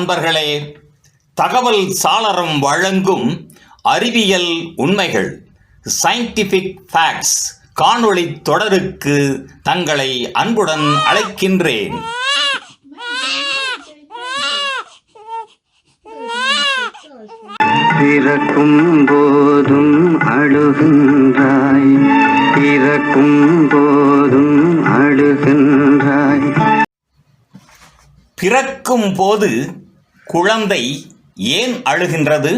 அன்பர்களே தகவல் சாளரம் வழங்கும் அறிவியல் உண்மைகள் சயின்டிஃபிக் ஃபேக்ட்ஸ் காணொளி தொடருக்கு தங்களை அன்புடன் அழைக்கின்றேன். பிறக்கும் போதும் அழுகின்றாய் பிறக்கும் போதும் அழுகின்றாய். பிறக்கும் போது குழந்தை ஏன் அழுகின்றது?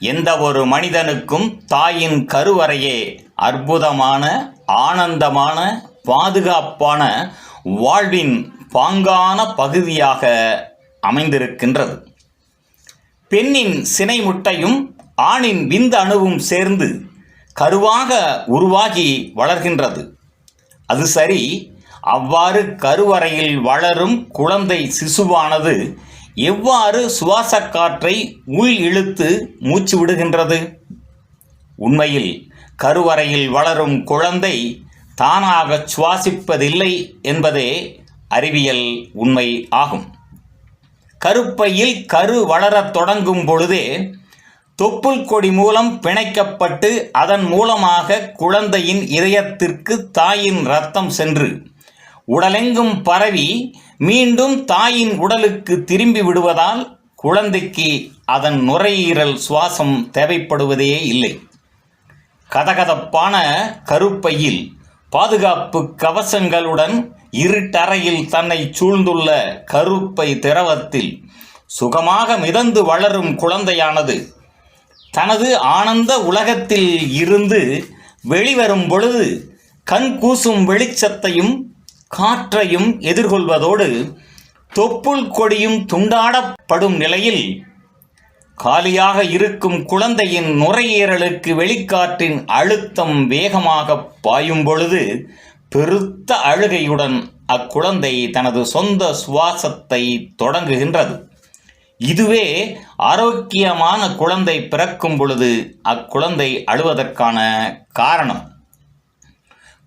எந்த ஒரு மனிதனுக்கும் தாயின் கருவறையே அற்புதமான ஆனந்தமான பாதுகாப்பான வாழ்வின் பாங்கான பகுதியாக அமைந்திருக்கின்றது. பெண்ணின் சினை முட்டையும் ஆணின் விந்து அணுவும் சேர்ந்து கருவாக உருவாகி வளர்கின்றது. அது சரி அவ்வாறு கருவறையில் வளரும் குழந்தை சிசுவானது எவ்வாறு சுவாச காற்றை உள் இழுத்து மூச்சு விடுகின்றது? உண்மையில் கருவறையில் வளரும் குழந்தை தானாக சுவாசிப்பதில்லை என்பதே அறிவியல் உண்மை ஆகும். கருப்பையில் கரு வளரத் தொடங்கும் பொழுதே தொப்புள் கொடி மூலம் பிணைக்கப்பட்டு அதன் மூலமாக குழந்தையின் இதயத்திற்கு தாயின் ரத்தம் சென்று உடலெங்கும் பரவி மீண்டும் தாயின் உடலுக்கு திரும்பி விடுவதால் குழந்தைக்கு அதன் நுரையீரல் சுவாசம் தேவைப்படுவதே இல்லை. கதகதப்பான கருப்பையில் பாதுகாப்பு கவசங்களுடன் இருட்டறையில் தன்னை சூழ்ந்துள்ள கருப்பை திரவத்தில் சுகமாக மிதந்து வளரும் குழந்தையானது தனது ஆனந்த உலகத்தில் இருந்து வெளிவரும் பொழுது கண் கூசும் வெளிச்சத்தையும் காற்றையும் எதிர்கொள்வதோடு தொப்புள் கொடியும் துண்டாடப்படும் நிலையில் காலியாக இருக்கும் குழந்தையின் நுரையீரலுக்கு வெளிக்காற்றின் அழுத்தம் வேகமாக பாயும் பொழுது பெருத்த அழுகையுடன் அக்குழந்தை தனது சொந்த சுவாசத்தை தொடங்குகின்றது. இதுவே ஆரோக்கியமான குழந்தை பிறக்கும் பொழுது அக்குழந்தை அழுவதற்கான காரணம்.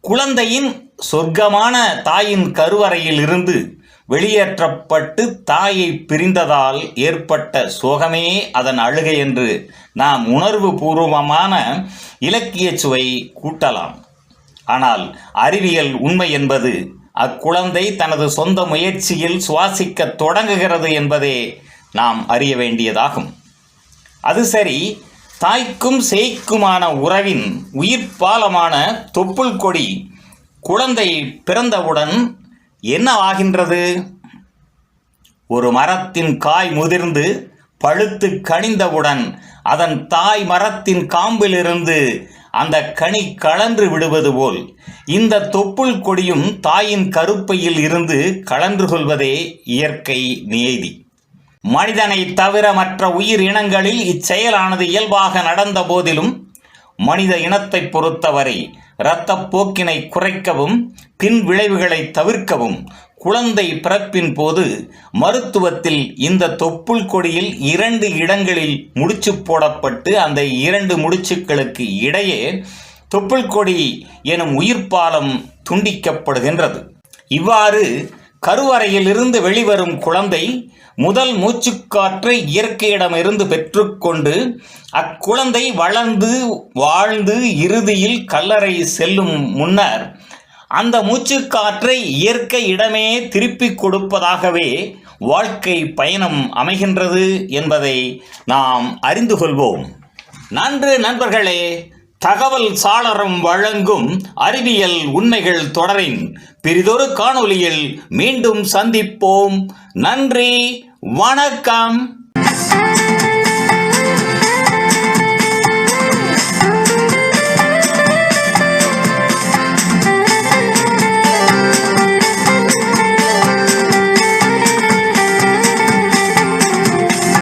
குழந்தையின் சொர்க்கமான தாயின் கருவறையில் இருந்து வெளியேற்றப்பட்டு தாயை பிரிந்ததால் ஏற்பட்ட சோகமே அதன் அழுகை என்று நாம் உணர்வு பூர்வமான இலக்கிய சுவை கூட்டலாம். ஆனால் அறிவியல் உண்மை என்பது அக்குழந்தை தனது சொந்த முயற்சியில் சுவாசிக்க தொடங்குகிறது என்பதே நாம் அறிய வேண்டியதாகும். அது சரி தாய்க்கும் சேய்க்குமான உறவின் உயிர்ப்பாலமான தொப்புள் கொடி குழந்தை பிறந்தவுடன் என்ன ஆகின்றது ஒரு மரத்தின் காய் முதிர்ந்து பழுத்து கனிந்தவுடன் அதன் தாய் மரத்தின் காம்பிலிருந்து அந்த கனி கலன்று விடுவது போல் இந்த தொப்புள் கொடியும் தாயின் கருப்பையில் இருந்து கலன்று கொள்வதே இயற்கை நியதி. மனிதனை தவிர மற்ற உயிர் இனங்களில் இச்செயலானது இயல்பாக நடந்த போதிலும் மனித இனத்தை பொறுத்தவரை இரத்தப்போக்கினை குறைக்கவும் பின் விளைவுகளை தவிர்க்கவும் குழந்தை பிறப்பின் போது மருத்துவத்தில் இந்த தொப்புள் கொடியில் இரண்டு இடங்களில் முடிச்சு போடப்பட்டு அந்த இரண்டு முடிச்சுக்களுக்கு இடையே தொப்புள் கொடி எனும் உயிர்ப்பாலம் துண்டிக்கப்படுகின்றது. இவ்வாறு கருவறையிலிருந்து வெளிவரும் குழந்தை முதல் மூச்சுக்காற்றை இயற்கையிடமிருந்து பெற்றுக்கொண்டு அக்குழந்தை வளர்ந்து வாழ்ந்து இறுதியில் கல்லறை செல்லும் முன்னர் அந்த மூச்சுக்காற்றை இயற்கை இடமே திருப்பிக் கொடுப்பதாகவே வாழ்க்கை பயணம் அமைகின்றது என்பதை நாம் அறிந்து கொள்வோம். நன்று நண்பர்களே தகவல் சாளரம் வழங்கும் அறிவியல் உண்மைகள் தொடரின் பிரிதொரு காணொளியில் மீண்டும் சந்திப்போம். நன்றி வணக்கம்